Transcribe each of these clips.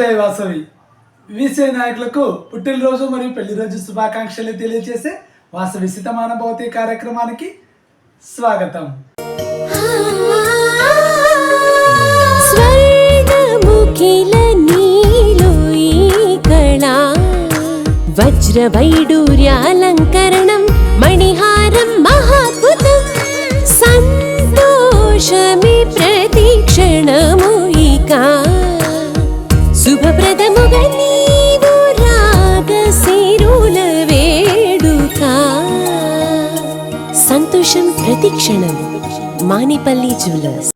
జై వాసవి విసే నాయకులకు పుట్టినరోజు మరియు పెళ్ళిరోజు శుభాకాంక్షలు తెలియజేసే వాసవి శతమాన భౌతిక కార్యక్రమానికి స్వాగతం. వజ్ర వైడూర్యాలంకరణం మణిహా శుభప్రదముగా నీవు రాగశిరుల వేడుక. సంతోషం ప్రతిక్షణం మానిపల్లి జ్యువెలర్స్.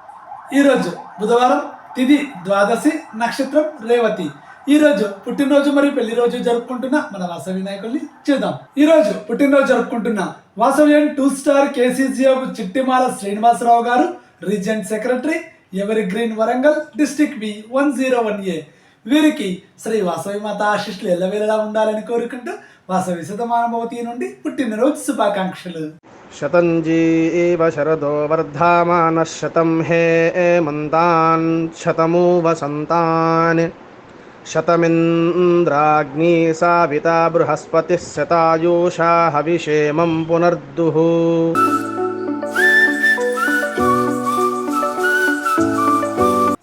ఈరోజు బుధవారం తిది ద్వాదశి నక్షత్రం రేవతి. ఈ రోజు పుట్టినరోజు మరియు పెళ్ళి రోజు జరుపుకుంటున్న మన వాసవి నాయకుల్ని చూద్దాం. ఈ రోజు పుట్టినరోజు జరుపుకుంటున్న Vasavyan two star KCGF Chittimala Srinivasarao garu regent secretary ఎవరి green Warangal district B one zero one A. వీరికి శ్రీ వాసవి మాత ఆశిష్లు ఎల్లవేళలా ఉండాలని కోరుకుంటూ వాసవి శతమానభవతి నుండి పుట్టినరోజు శుభాకాంక్షలు. శతంజీ ఏవ శరదో వర్ధమాన శతం హే మంతాన్ శతమూ వసంతాన్ శతమింద్రాగ్ని సావిత బృహస్పతి శతాయూషా హవిషేమం పునర్దుః.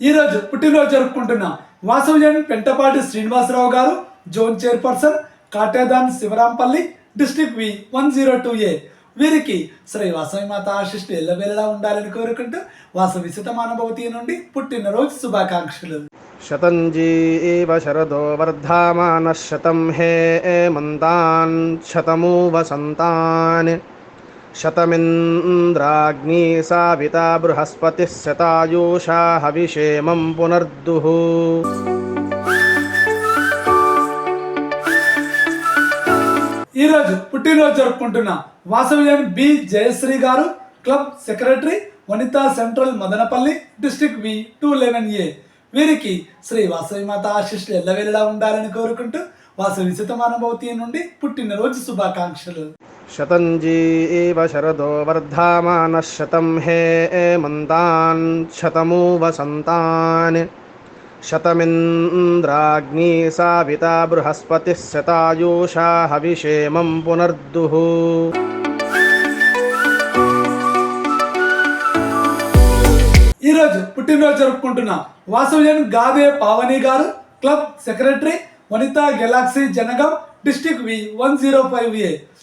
ఈరోజు పుట్టినరోజు జరుపుకుంటున్నాం Vasavyan Pentapati Srinivasarao garu zone chairperson Katedan Shivarampalli district V one zero two A. వీరికి శ్రీ వాసవి మాత ఆశిష్లు ఎల్లవేళలా ఉండాలని కోరుకుంటూ వాసవి సుతమానుభవతి నుండి పుట్టినరోజు శుభాకాంక్షలు. శతంజీ ఇవ శరదో వర్ధమాన శతం హే మంతాన్ శతమూ వసంతాన్ शतमिन्द्राग्नी साविता बृहस्पतिः शतायुषा हविषेमं पुनर्दुः ఈ రోజు పుట్టినరోజు జరుపుకుంటున్న వాసవ్యన్ బి జయశ్రీ గారు club secretary Vanitha central Madanapalle district V two eleven A వీరికి శ్రీ వాసవి మాత ఆశిష్లు ఎల్లవేళలా ఉండాలని కోరుకుంటూ వాసవి శతమానభవతి నుండి పుట్టినరోజు శుభాకాంక్షలు शतञ्जीव शरदो वर्धामानः शतं हे एमन्तान् शतमु वसन्तान् शतमिन्द्राग्नी साविता बृहस्पतिः शतायुषा हविषेमं पुनर्दुः ఈ రోజు పుట్టినరోజు జరుపుకుంటున్న వాసవ్యన్ గాదే పావని గారు club secretary Vanitha galaxy Jangaon district V one zero five A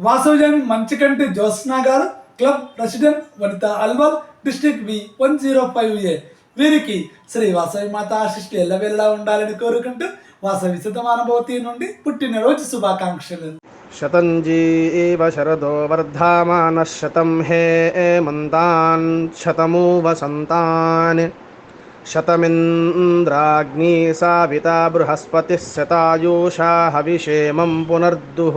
Vasavyan Manchikanti Jyotsna garu club president Vanitha Alwal district V one zero five A. వీరికి శ్రీ వాసవి మాత ఆశిష్టి ఎల్లవెల్లా ఉండాలని కోరుకుంటూ వాసవి శతమానుభూతి నుండి పుట్టినరోజు శుభాకాంక్షలు. శతంజీ శరదో వర్ధమాన శతం హే మంతాన్ శతమూ వసంతాన్ శతమింద్రాగ్ని సావిత బృహస్పతి శతాయూషా హవిషేమం పునర్దుః.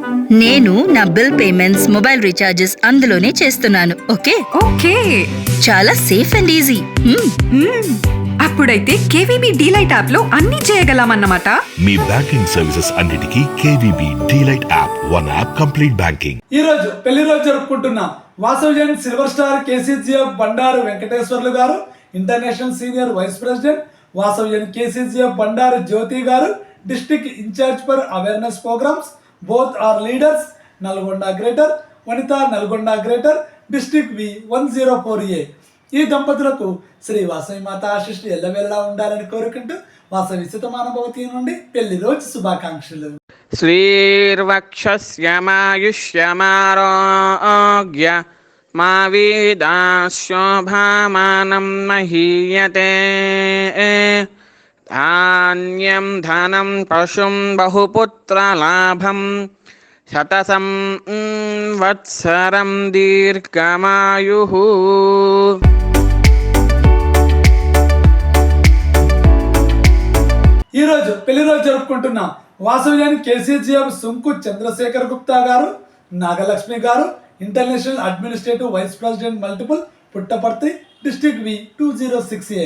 నేను నా బిల్ పేమెంట్స్ మొబైల్ రీఛార్జెస్ అందులోనే చేస్తున్నాను ఓకే? ఓకే. చాలా సేఫ్ అండ్ ఈజీ. మ్మ్. అప్పుడైతే కేవీబీ డీలైట్ యాప్లో అన్ని చేయగలమన్నమాట. మీ బ్యాంకింగ్ సర్వీసెస్ అన్నిటికీ KVB DeLight app one app complete banking. ఈ రోజు పెళ్ళి రోజు జరుపుకుంటున్న Vasavyan silver star KCGF Bandaru Venkateswarlu garu international senior vice president Vasavyan KCGF Bandaru Jyothi garu district in charge for awareness programmes both are leaders Nalgonda greater Vanitha Nalgonda greater district V one zero four A ఈ దంపతులకు శ్రీ వాసవి మాత ఆశిష్లు ఎల్లవేళ్ళ ఉండాలని కోరుకుంటూ వాసవి సుతమానుభవతి నుండి పెళ్ళి రోజు శుభాకాంక్షలు. శ్రీర్వక్షమాయుష్యమారోగ్య మా వీదాశోభామానం మహీయతే. ధాన్యం ధనం పశుం బహుపుత్రలాభం శతసం వత్సరం దీర్ఘమాయు ఈరోజు పెళ్ళి రోజు జరుపుకుంటున్న వాసవ్యాని KCGM Sunku Chandrashekar Gupta garu Nagalakshmi garu international administrative vice president multiple Puttaparthi district V two zero six A.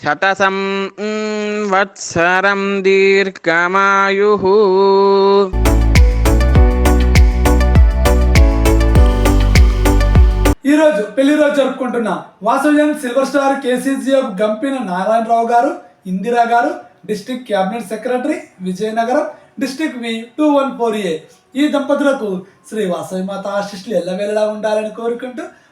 శతసం వత్సరం దీర్ఘమాయు ఈరోజు పెళ్ళి రోజు జరుపుకుంటున్న Vasavyan silver star KCGF Gampina Narayanarao garu Indira garu district cabinet secretary Vizianagaram district V two one four A. ఈ దంపతులకు శ్రీ వాసవి మాత ఆశిష్లు ఎల్లవేళలా ఉండాలని కోరుకుంటూ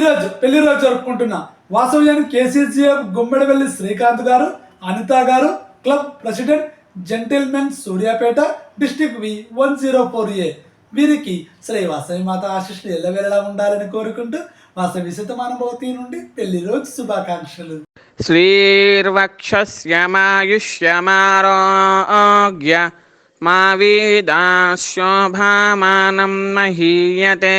ఈరోజు పెళ్ళి రోజు జరుపుకుంటున్న వాసవ్యాన్ని KCCF Gummadivelli Srikanth garu Anitha garu club president gentlemen Suryapet district V one zero four A. వీరికి శ్రీ వాసవి మాత ఆశిష్లు ఎల్లవేళలా ఉండాలని కోరుకుంటూ వాసవి శతమానుభవతి నుండి పెళ్ళి రోజు శుభాకాంక్షలు. శ్రీర్వక్షమాయుష్యమారోగ్య మా వీదాశోభామానం మహీయతే.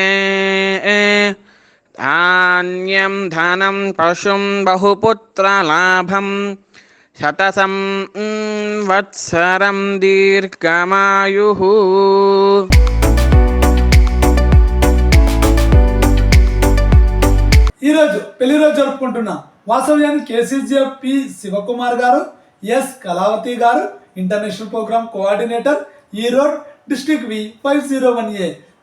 ధాన్యం ధనం పశుం బహుపుత్రలాభం శతసం వత్సరం దీర్ఘమాయు ఈరోజు పెళ్ళి రోజు జరుపుకుంటున్న వాసవ్యాన్ KCGF P Shivakumar garu S Kalavathi garu international programme coordinator Erode district V five zero one A.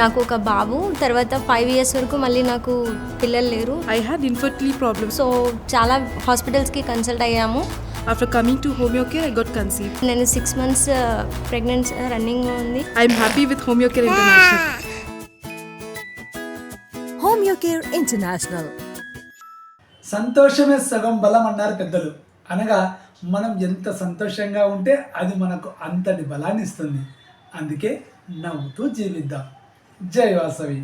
నాకు ఒక బాబు తర్వాత ఫైవ్ ఇయర్స్ వరకు మళ్ళీ నాకు పిల్లలు లేరు. I had infertility problems. So చాలా హాస్పిటల్స్కి కన్సల్ట్ అయ్యాము. After coming to Homeocare, I got conceived. నేను సిక్స్ మంత్స్ ప్రెగ్నెన్సీ రన్నింగ్ ఉంది. I'm happy with Homeocare International. Homeocare international సంతోషమే సగం బలం అన్నారు పెద్దలు. అనగా మనం ఎంత సంతోషంగా ఉంటే అది మనకు అంతటి బలాన్ని ఇస్తుంది. అందుకే నవ్వుతూ జీవిద్దాం. జై వాసవి